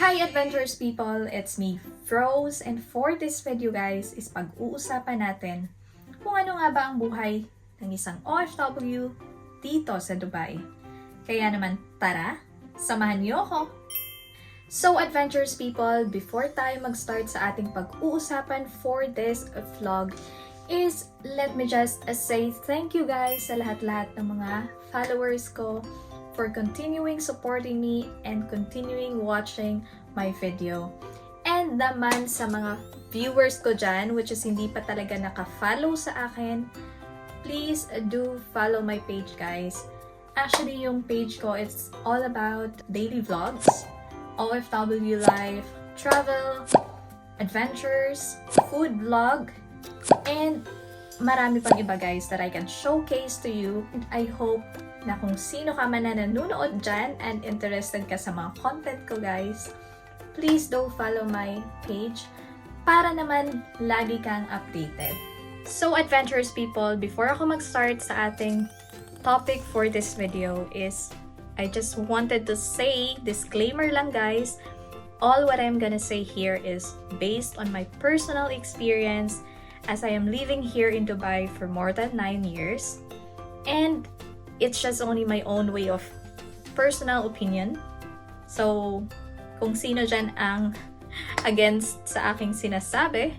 Hi adventurous people! It's me, Froze, and for this video guys is pag-uusapan natin kung ano nga ba ang buhay ng isang OFW dito sa Dubai. Kaya naman tara, samahan niyo ako! So adventurous people, before tayo mag-start sa ating pag-uusapan for this vlog, is let me just say thank you guys sa lahat-lahat ng mga followers ko for continuing supporting me and continuing watching my video. And naman sa mga viewers ko dyan, which is hindi pa talaga naka-follow sa akin, please do follow my page guys. Actually, yung page ko, it's all about daily vlogs, OFW life, travel, adventures, food vlog, and marami pang iba guys that I can showcase to you. And I hope na kung sino ka man na nanonood dyan and interested ka sa mga content ko guys, please do follow my page para naman lagi kang updated. So adventurous people, before ako mag-start sa ating topic for this video is I just wanted to say, disclaimer lang guys, all what I'm gonna say here is based on my personal experience as I am living here in Dubai for more than 9 years. And it's just only my own way of personal opinion. So, kung sino dyan ang against sa aking sinasabi,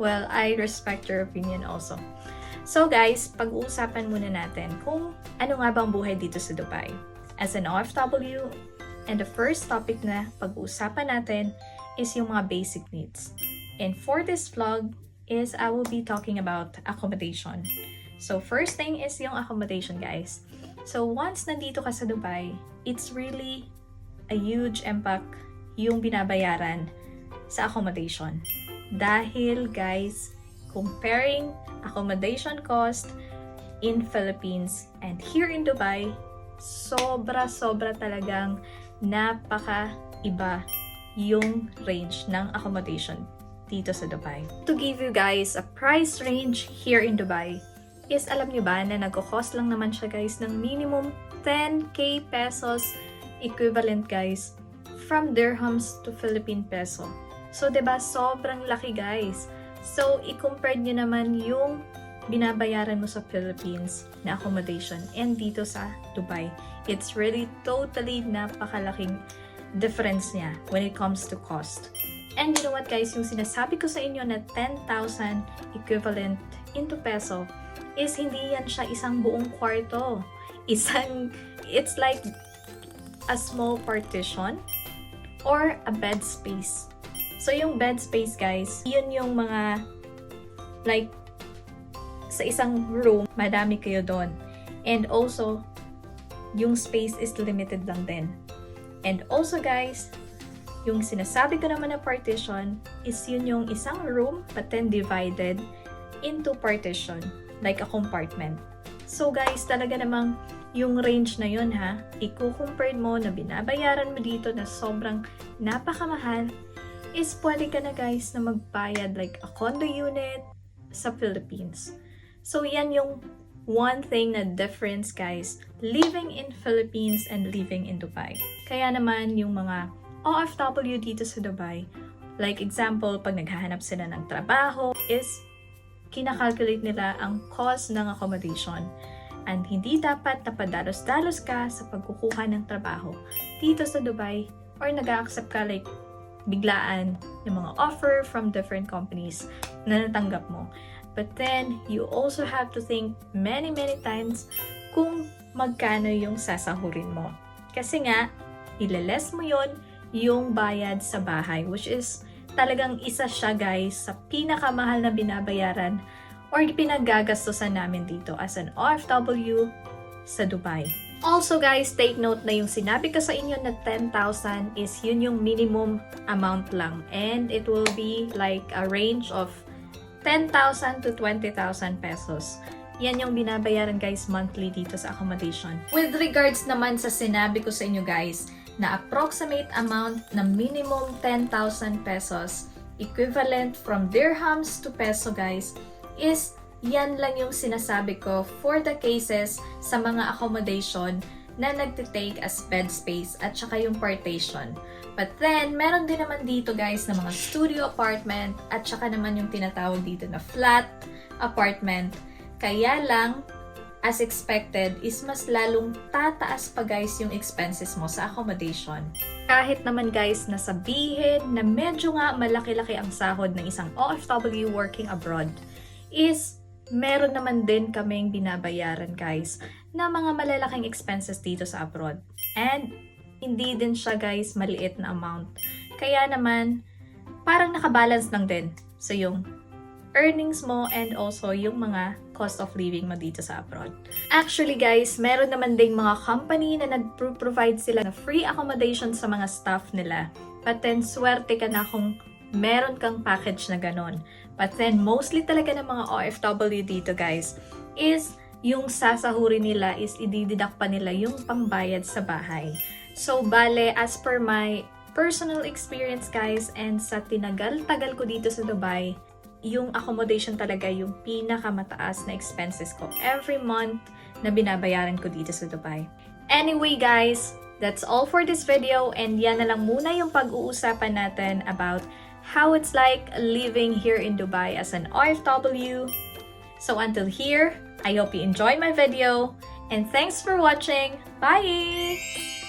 well, I respect your opinion also. So guys, pag-uusapan muna natin kung ano nga bang buhay dito sa Dubai. As an OFW, and the first topic na pag-uusapan natin is yung mga basic needs. And for this vlog is I will be talking about accommodation. So first thing is yung accommodation guys. So once nandito ka sa Dubai, it's really a huge impact yung binabayaran sa accommodation. Dahil guys, comparing accommodation cost in Philippines and here in Dubai, sobra-sobra talagang napaka iba yung range ng accommodation dito sa Dubai. To give you guys a price range here in Dubai, is alam nyo ba na nagko-cost lang naman siya guys ng minimum 10k pesos equivalent guys from dirhams to Philippine peso. So ba sobrang laki guys. So i-compare nyo naman yung binabayaran mo sa Philippines na accommodation and dito sa Dubai. It's really totally napakalaking difference niya when it comes to cost. And you know what guys, yung sinasabi ko sa inyo na 10,000 equivalent into peso is hindi yan siya isang buong kwarto. Isang, it's like a small partition or a bed space. So yung bed space guys, yun yung mga like sa isang room, madami kayo doon. And also, yung space is limited lang din. And also guys, yung sinasabi ko naman na partition is yun yung isang room but then divided into partition like a compartment. So guys, talaga namang yung range na yun ha, i-compare mo na binabayaran mo dito na sobrang napakamahal is pwede ka na guys na magbayad like a condo unit sa Philippines. So yan yung one thing na difference guys, living in Philippines and living in Dubai. Kaya naman yung mga OFW dito sa Dubai, like example, pag naghahanap sila ng trabaho, is kinakalculate nila ang cost ng accommodation. And hindi dapat napadalos-dalos ka sa pagkukuha ng trabaho dito sa Dubai or nag-accept ka like biglaan ng mga offer from different companies na natanggap mo. But then, you also have to think many, many times kung magkano yung sasahurin mo. Kasi nga, ileles mo yon yung bayad sa bahay, which is talagang isa siya guys sa pinakamahal na binabayaran or pinagagastosan namin dito as an OFW sa Dubai. Also guys, take note na yung sinabi ko sa inyo na 10,000 is yun yung minimum amount lang and it will be like a range of 10,000 to 20,000 pesos. Yan yung binabayaran guys monthly dito sa accommodation. With regards naman sa sinabi ko sa inyo guys, na approximate amount na minimum 10,000 pesos, equivalent from dirhams to peso guys, is yan lang yung sinasabi ko for the cases sa mga accommodation na nagtitake as bed space at saka yung partition. But then, meron din naman dito guys na mga studio apartment at saka naman yung tinatawag dito na flat apartment. Kaya lang, as expected, is mas lalong tataas pa guys yung expenses mo sa accommodation. Kahit naman guys na sabihin na medyo nga malaki-laki ang sahod ng isang OFW working abroad, is meron naman din kaming binabayaran guys na mga malalaking expenses dito sa abroad. And hindi din siya guys maliit na amount. Kaya naman, parang nakabalance lang din sa yung earnings mo and also yung mga cost of living mo dito sa abroad. Actually guys, meron naman ding mga company na nag-provide sila na free accommodation sa mga staff nila. But then, swerte ka na kung meron kang package na ganon. But then, mostly talaga ng mga OFW dito guys, is yung sasahurin nila is idididak pa nila yung pangbayad sa bahay. So, bale, as per my personal experience guys, and sa tinagal-tagal ko dito sa Dubai, yung accommodation talaga yung pinakamataas na expenses ko every month na binabayaran ko dito sa Dubai. Anyway guys, that's all for this video and yan na lang muna yung pag-uusapan natin about how it's like living here in Dubai as an OFW. So until here, I hope you enjoyed my video and thanks for watching. Bye!